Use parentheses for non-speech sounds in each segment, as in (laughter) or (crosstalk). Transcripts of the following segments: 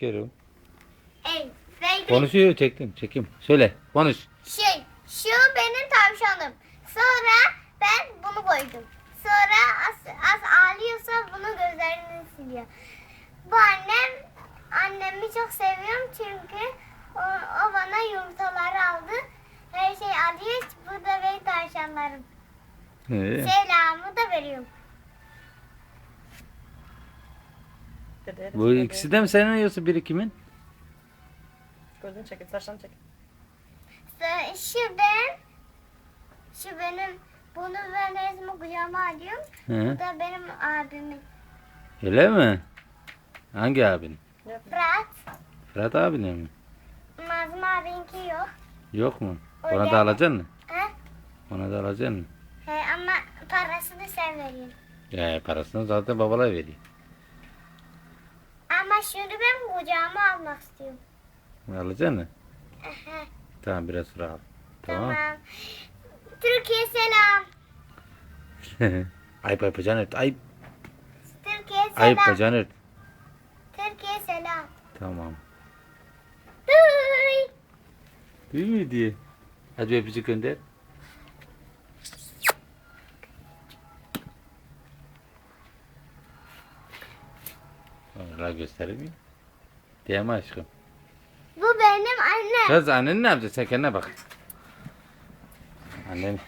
Kerim. Ey, ben Konuşuyor çektim çekim. Söyle konuş. şey, şu benim tavşanım. Sonra ben bunu koydum. Sonra az, az ağlıyorsa bunu gözlerini siliyor. Bu annem, annemi çok seviyorum çünkü o, o bana yumurtaları aldı. Her şey alıyor. Bu da benim tavşanlarım. Ee, Selamı da veriyorum. Dede, bu ikisi de mi senin yoksa biri kimin? Gözünü çekin, saçlarını çekin. Şu ben, şu benim, bunu ben resmi kucağıma alıyorum. Bu da benim abimin. Öyle mi? Hangi abin? Fırat. Fırat abin mi? Mazlum abinki yok. Yok mu? Öyle. Ona da alacaksın mı? He? Ona da alacaksın mı? He, ama parasını sen veriyorsun. Ya parasını zaten babalar veriyor. Ama şunu ben kucağıma almak istiyorum. Alacaksın mı? Tamam biraz sonra al. tamam. Tamam. Türkiye selam. (laughs) ayıp ayıp bacağını ört. Ayıp. Türkiye selam. Ayıp bacağını ört. Türkiye selam. Tamam. Duy. Değil mi diye. Hadi öpücük gönder. Göstereyim mi? Diye mi aşkım? Bu benim annem. Kız annen ne yapacak? Sen kendine bak. Annen.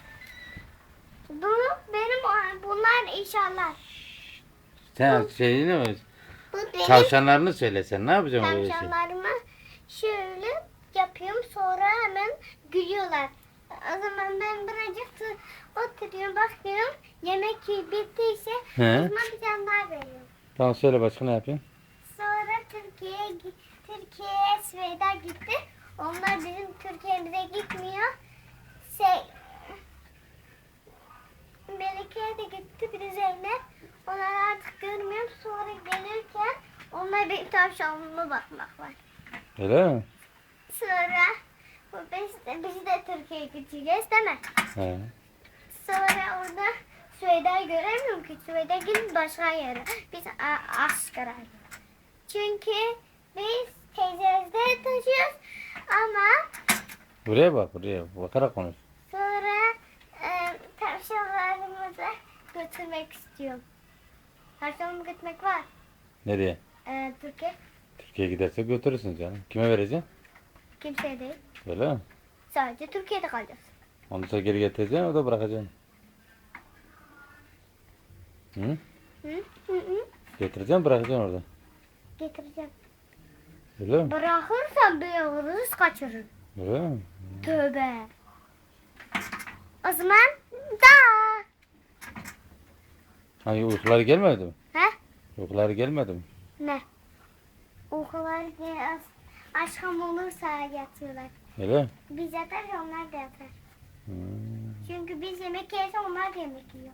Bu benim bunlar inşallah. Sen şeyini mi? Bu benim Tavşanlarını söylesen ne yapacaksın böyle şey? tavşanlarımı şöyle yapıyorum sonra hemen gülüyorlar. O zaman ben birazcık tı- oturuyorum bakıyorum yemek bittiyse He. zaman bir tane daha veriyorum. Tamam söyle başka ne yapıyorsun? Türkiye'ye Türkiye'ye Sveyda gitti. Onlar bizim Türkiye'mize gitmiyor. Şey Melike'ye de gitti bir de Zeynep. Onları artık görmüyorum. Sonra gelirken onlar benim tavşanıma bakmak var. Öyle mi? Sonra bu biz de, biz de Türkiye'ye gideceğiz değil mi? He. Sonra orada Süveyda'yı göremiyorum ki. Süveyda gidip başka yere. Biz A- Askar'a. Çünkü biz teyzemizde taşıyoruz ama Buraya bak buraya. Bakarak konuş. sonra e, tavşanlarımızı götürmek istiyorum. Tavşanımı götürmek var. Nereye? E, Türkiye. Türkiye'ye gidersek götürürsün canım. Kime vereceksin? Kimseye değil. Öyle mi? Sadece Türkiye'de kalacağız. Onu da geri getireceksin o da bırakacaksın. Hı? Hı? Hı hı. Getireceksin bırakacaksın orada. Getireceğim. Öyle mi? Bırakırsam bir hırsız kaçırır. Öyle mi? Tövbe. O zaman da. Hani uykuları gelmedi mi? He? Uykuları gelmedi mi? Ne? Uykular biraz aşkım olursa yatıyorlar. Öyle mi? Biz yatar onlar da yatar. Hmm. Çünkü biz yemek yerse onlar da yemek yiyor.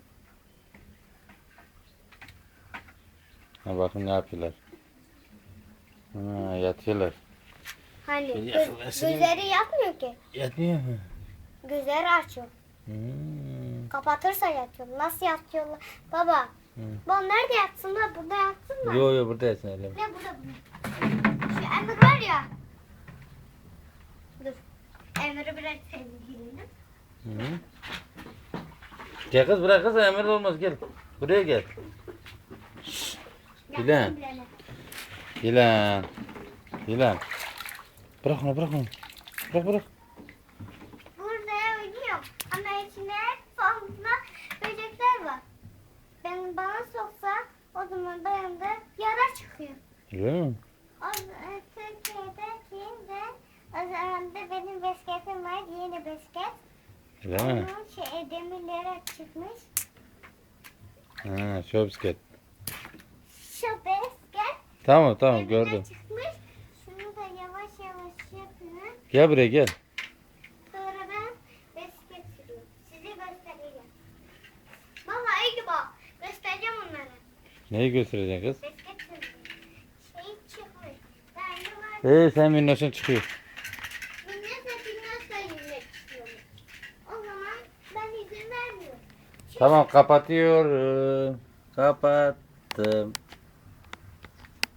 Ha bakın ne yapıyorlar. Ha, yatıyorlar. Hani Şey göz, yakınlaşın. gözleri yatmıyor ki. Yatmıyor mu? Gözleri açıyor. Hmm. Kapatırsa yatıyor. Nasıl yatıyorlar? Baba. Hı. Bu nerede yatsınlar? Burada yatsınlar. Yo yo burada yatsın öyle. Ne burada bu? Şu Emir var ya. Dur. Emir'i biraz sevgileyelim. Hı. Gel kız bırak kız emir olmaz gel. Buraya gel. Gülen. Yılan. Yılan. Bırak onu bırak onu. Bırak bırak. Burada oynuyor. Ama içinde fazla böcekler var. Ben bana soksa o zaman dayandı yara çıkıyor. Öyle mi? O e, Türkiye'deki de o zaman da benim bisikletim var. Yeni bisiklet. Öyle mi? Onun şey, demirleri çıkmış. Ha, bisiklet Tamam tamam gördüm. çıkmış. Şunu da yavaş yavaş yapıyorum. Gel buraya gel. Sonra ben bisiklet sürüyorum. Size göstereceğim. Baba iyi bak. Göstereceğim onlara. Neyi göstereceksin kız? Bisiklet sürüyorum. Şey çıkmış. Var. Ee sen minnoşun çıkıyor. Minnet ve Binnas'la yürümek istiyorum. O zaman ben izin vermiyorum. Tamam kapatıyorum. Kapattım.